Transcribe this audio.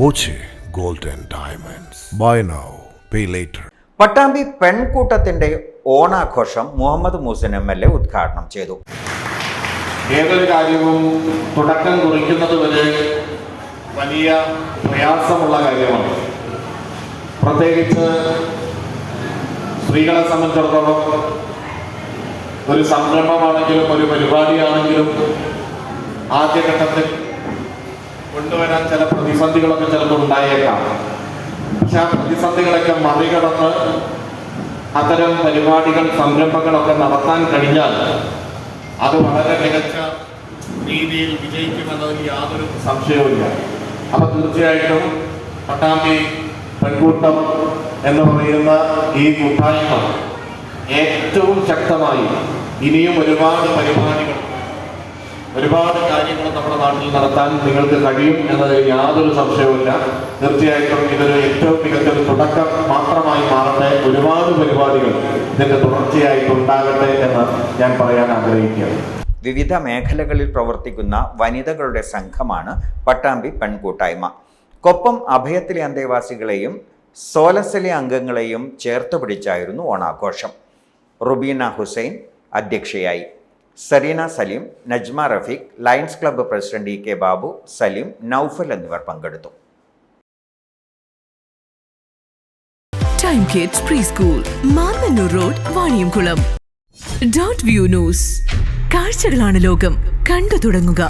Boche gold and diamonds. Buy now pay later Pattambi പെൺകൂട്ടത്തിന്റെ ഓണാഘോഷം Muhammad Moosan M L A ഉദ്ഘാടനം ചെയ്തു. ഏതൊരു കാര്യവും തുടക്കം കുറിക്കുന്നത് വരെ വലിയ പ്രയാസമുള്ള കാര്യമാണ്. പ്രത്യേകിച്ച് സ്ത്രീകളെ സംബന്ധിച്ചിടത്തോളം ഒരു സംരംഭമാണെങ്കിലും ഒരു പരിപാടിയാണെങ്കിലും ആദ്യഘട്ടത്തിൽ കൊണ്ടുവരാൻ ചില പ്രതിസന്ധികളൊക്കെ ചിലപ്പോൾ ഉണ്ടായേക്കാം. പക്ഷെ ആ പ്രതിസന്ധികളൊക്കെ മറികടന്ന് അത്തരം പരിപാടികൾ സംരംഭങ്ങളൊക്കെ നടത്താൻ കഴിഞ്ഞാൽ അത് വളരെ മികച്ച രീതിയിൽ വിജയിക്കുമെന്നതിൽ യാതൊരു സംശയവുമില്ല. അപ്പൊ തീർച്ചയായിട്ടും പട്ടാമ്പി പെൺകൂട്ടം എന്ന് പറയുന്ന ഈ കൂട്ടായ്മ ഏറ്റവും ശക്തമായി ഇനിയും ഒരുപാട് പരിപാടികൾ ഒരുപാട് കാര്യങ്ങൾ നമ്മുടെ നാട്ടിൽ നടത്താൻ നിങ്ങൾക്ക് കഴിയും എന്നതിൽ യാതൊരു സംശയവുമില്ല. തീർച്ചയായിട്ടും ഇതൊരു ഏറ്റവും മികച്ച ഒരു തുടക്കം മാത്രമായി മാറട്ടെ. ഒരുപാട് പരിപാടികൾ ഇതിന്റെ തുടർച്ചയായിട്ട് ഉണ്ടാകട്ടെ എന്ന് ഞാൻ പറയാൻ ആഗ്രഹിക്കുകയാണ്. വിവിധ മേഖലകളിൽ പ്രവർത്തിക്കുന്ന വനിതകളുടെ സംഘമാണ് പട്ടാമ്പി പെൺകൂട്ടായ്മ. കൊപ്പം അഭയത്തിലെ അന്തേവാസികളെയും സോലസിലെ അംഗങ്ങളെയും ചേർത്ത് പിടിച്ചായിരുന്നു ഓണാഘോഷം. റുബീന ഹുസൈൻ അധ്യക്ഷയായി. Sarina Salim Najma Rafiq lions club president E K Babu Salim Naufal എന്നിവർ പങ്കെടുത്തു. Time kids pre school Mannannur road Vaniyamkulam dot view news കാഴ്ചകളാണ് ലോകം. കണ്ടു തുടങ്ങുക.